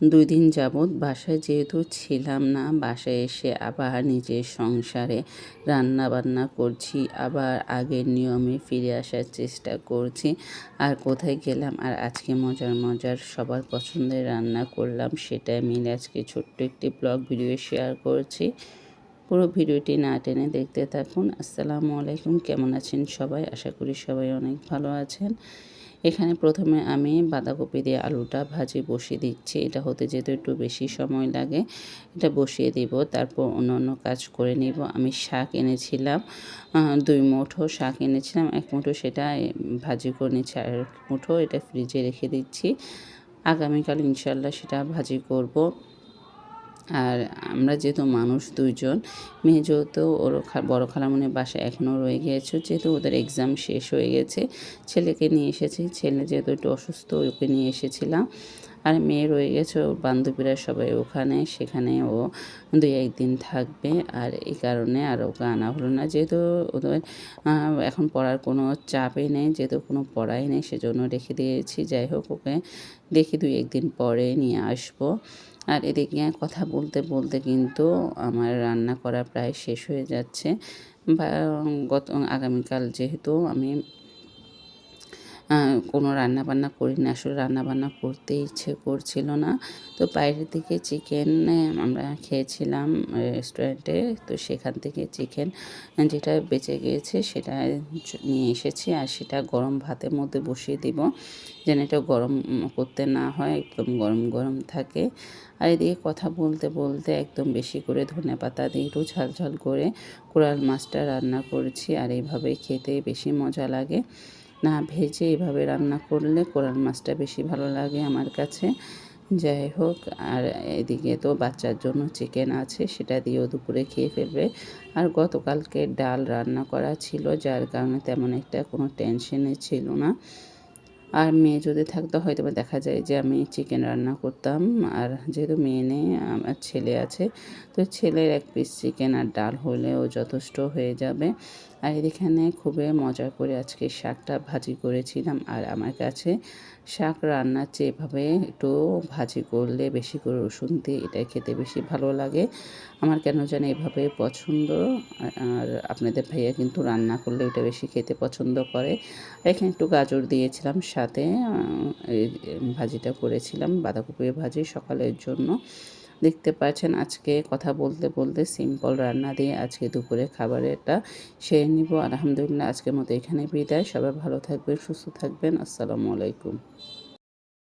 দুই দিন যাবৎ বাসায় যেহেতু ছিলাম না, বাসায় এসে আবার নিজের সংসারে রান্না বান্না করছি, আবার আগের নিয়মে ফিরে আসার চেষ্টা করছি। আর কোথায় গেলাম আর আজকে মজার মজার সবার পছন্দের রান্না করলাম সেটা মিলে আজকে ছোট্ট একটি ব্লগ ভিডিও শেয়ার করছি। পুরো ভিডিওটি না টেনে দেখতে থাকুন। আসসালামু আলাইকুম। কেমন আছেন সবাই? আশা করি সবাই অনেক ভালো আছেন। এখানে প্রথমে আমি বাঁধাকপি দিয়ে আলুটা ভাজি বসিয়ে দিচ্ছি। এটা হতে যেতে একটু বেশি সময় লাগে, এটা বসিয়ে দিব। তারপর অন্য অন্য কাজ করে নিব। আমি শাক এনেছিলাম দুই মুঠো শাক এনেছিলাম। এক মুঠো সেটা ভাজি করে নিচ্ছি। আর এক মুঠো এটা ফ্রিজে রেখে দিচ্ছি। আগামীকাল ইনশাল্লাহ সেটা ভাজি করব। আর আমরা যেহেতু মানুষ দুইজন, মেয়ে যেহেতু ওর বড় খালামনের বাসা এখনও রয়ে গিয়েছে, যেহেতু ওদের এক্সাম শেষ হয়ে গেছে, ছেলেকে নিয়ে এসেছি। ছেলে যেহেতু একটু অসুস্থ, ওকে নিয়ে এসেছিলাম। আর মেয়ে রয়ে গেছে, ওর বান্ধবীরা সবাই ওখানে, সেখানে ও দুই একদিন থাকবে। আর এই কারণে আর ওকে আনা হলো না। যেহেতু ওদের এখন পড়ার কোনো চাপই নেই, যেহেতু কোনো পড়াই নেই, সেজন্য রেখে দিয়েছি। যাই হোক, ওকে দেখি দুই একদিন পরে নিয়ে আসব। আর এদিকে কথা বলতে বলতে কিন্তু আমার রান্না করা প্রায় শেষ হয়ে যাচ্ছে। বা, গত, আগামীকাল যেহেতু আমি কোনো রান্না বান্না করি না আসলে রান্না বান্না করতে ইচ্ছে করছিল না। তো বাইরে থেকে চিকেন আমরা খেয়েছিলাম রেস্টুরেন্টে তো সেখান থেকে চিকেন যেটা বেঁচে গিয়েছে সেটা নিয়ে এসেছি আর সেটা গরম ভাতের মধ্যে বসিয়ে দিব। যেন এটা গরম করতে না হয়, একদম গরম গরম থাকে। আর এদিকে কথা বলতে বলতে একদম বেশি করে ধনে পাতা দিয়ে একটু ঝাল ঝাল করে কোরাল মাছটা রান্না করেছি। আর এইভাবে খেতে বেশি মজা লাগে। না ভেজে এভাবে রান্না করলে কোরাল মাছটা বেশি ভালো লাগে আমার কাছে। যাই হোক, আর এদিকে তো বাচ্চার জন্য চিকেন আছে, সেটা দিয়েও দুপুরে খেয়ে ফেলবে। আর গতকালকে ডাল রান্না করা ছিল, যার কারণে তেমন একটা কোনো টেনশনে ছিল না। আর মেয়ে যদি থাকতো হয়তো দেখা যায় যে আমি চিকেন রান্না করতাম। আর যেহেতু মেয়ে নেই, আমার ছেলে আছে, তো ছেলের এক পিস চিকেন আর ডাল হলেও যথেষ্ট হয়ে যাবে। আর এখানে খুবই মজা করে আজকে শাকটা ভাজি করেছিলাম। আর আমার কাছে শাক রান্নার চেয়ে এভাবে একটু ভাজি করলে, বেশি করে রসুন দিয়ে এটা খেতে বেশি ভালো লাগে। আমার কেন জানি এভাবে পছন্দ। আর আপনাদের ভাইয়া কিন্তু রান্না করলে এটা বেশি খেতে পছন্দ করে। এখানে একটু গাজর দিয়েছিলাম সাথে ভাজিটা করেছিলাম, বাঁধাকপির ভাজি সকালের জন্য। দেখতে পাচ্ছেন আজকে কথা বলতে বলতে সিম্পল রান্না দিয়ে আজকে দুপুরে খাবারেরটা সেরে নিব। আলহামদুলিল্লাহ আজকের মতো এখানে বিদায়। সবাই ভালো থাকবেন, সুস্থ থাকবেন। আসসালামু আলাইকুম।